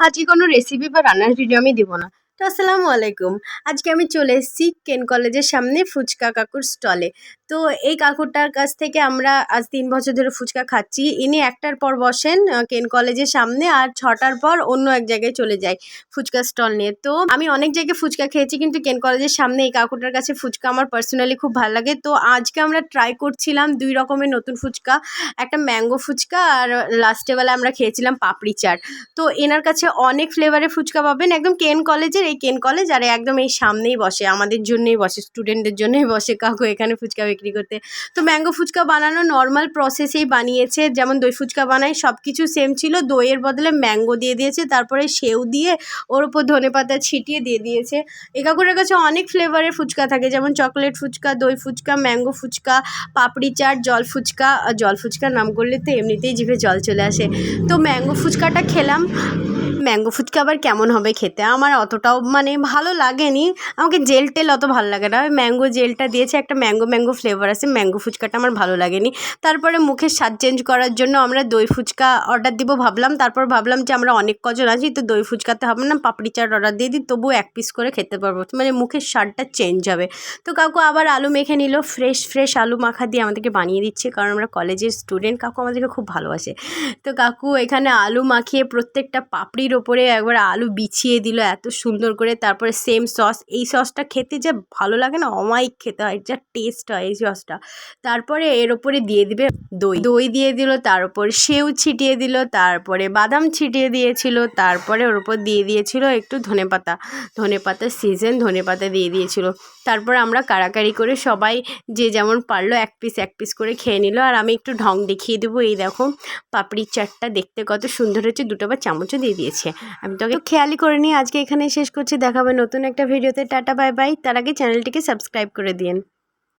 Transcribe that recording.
আজকে কোনো রেসিপি বা রান্নার ভিডিও আমি দিব না। তো আসসালামু আলাইকুম। আজকে আমি চলে এসেছি কেন কলেজের সামনে ফুচকা কাকুর স্টলে তো এই কাকুরটার কাছ থেকে আমরা আজ তিন বছর ধরে ফুচকা খাচ্ছি। ইনি একটার পর বসেন কেন কলেজের সামনে আর ছটার পর অন্য এক জায়গায় চলে যায় ফুচকা স্টল নিয়ে। তো আমি অনেক জায়গায় ফুচকা খেয়েছি, কিন্তু কেন কলেজের সামনে এই কাকুটার কাছে ফুচকা আমার পার্সোনালি খুব ভালো লাগে। তো আজকে আমরা ট্রাই করছিলাম দুই রকমের নতুন ফুচকা, একটা ম্যাঙ্গো ফুচকা আর লাস্টে বেলা আমরা খেয়েছিলাম পাপড়ি চাট। তো এনার কাছে অনেক ফ্লেভারের ফুচকা পাবেন, একদম কেন কলেজের এই কেন কলেজ আর একদম এই সামনেই বসে, আমাদের জন্যই বসে স্টুডেন্টদের জন্যই বসে কাকু এখানে ফুচকা বিক্রি করতে। তো ম্যাঙ্গো ফুচকা বানানো নর্মাল প্রসেসেই বানিয়েছে, যেমন দই ফুচকা বানায় সব কিছু সেম ছিল। দইয়ের বদলে ম্যাঙ্গো দিয়ে দিয়েছে, তারপরে সেউ দিয়ে ওর ওপর ধনে পাতা ছিটিয়ে দিয়ে দিয়েছে। এই কাকুরের কাছে অনেক ফ্লেভারের ফুচকা থাকে, যেমন চকলেট ফুচকা, দই ফুচকা ম্যাঙ্গো ফুচকা, পাপড়ি চাট, জল ফুচকা। জল ফুচকার নাম করলে তো এমনিতেই জিভে জল চলে আসে। তো ম্যাঙ্গো ফুচকাটা খেলাম। ম্যাঙ্গো ফুচকা আবার কেমন হবে খেতে? আমার অতটাও মানে ভালো লাগেনি। আমাকে জেল টেল অত ভালো লাগে না। ম্যাঙ্গো জেলটা দিয়েছে, একটা ম্যাঙ্গো ম্যাঙ্গো ফ্লেভার আছে ম্যাঙ্গো ফুচকাটা আমার ভালো লাগেনি। তারপরে মুখের স্বাদ চেঞ্জ করার জন্য আমরা দই ফুচকা অর্ডার দিব ভাবলাম। তারপর ভাবলাম যে আমরা অনেক কজন আছি, তো দই ফুচকাতে হবে না, পাপড়ি চাট অর্ডার দিয়ে দিই, তবুও এক পিস করে খেতে পারব। মানে মুখের স্বাদটা চেঞ্জ হবে। তো কাকু আবার আলু মেখে নিল ফ্রেশ ফ্রেশ আলু মাখা দিয়ে আমাদেরকে বানিয়ে দিচ্ছে, কারণ আমরা কলেজের স্টুডেন্ট কাকু আমাদেরকে খুব ভালোবাসে। তো কাকু এখানে আলু মাখিয়ে প্রত্যেকটা পাপড়ির ওপরে একবার আলু বিছিয়ে দিল এত সুন্দর করে, তারপরে সেম সস এই সসটা খেতে যা ভালো লাগে না? অমায়িক খেতে হয়, যা টেস্ট হয় এই সসটা তারপরে এর ওপরে দিয়ে দিবে দই। দই দিয়ে দিল, তার উপর সেউ ছিটিয়ে দিল, তারপরে বাদাম ছিটিয়ে দিয়েছিল, তারপরে ওর উপর দিয়ে দিয়েছিল একটু ধনেপাতা ধনেপাতার সিজন ধনেপাতা দিয়ে দিয়েছিল। তারপর আমরা কাড়াকাড়ি করে সবাই যে যেমন পারল এক পিস এক পিস করে খেয়ে নিল। আর আমি একটু ঢং দেখিয়ে দেবো। এই দেখো, পাপড়ির চাটটা দেখতে কত সুন্দর হচ্ছে দুটো বা চামচও দিয়ে দিয়েছে আমি তোকে খেয়ালই করে নিই আজকে এখানে শেষ করছি। দেখাবে নতুন একটা ভিডিওতে। Tata, bye bye. তার আগে চ্যানেলটিকে সাবস্ক্রাইব করে দিন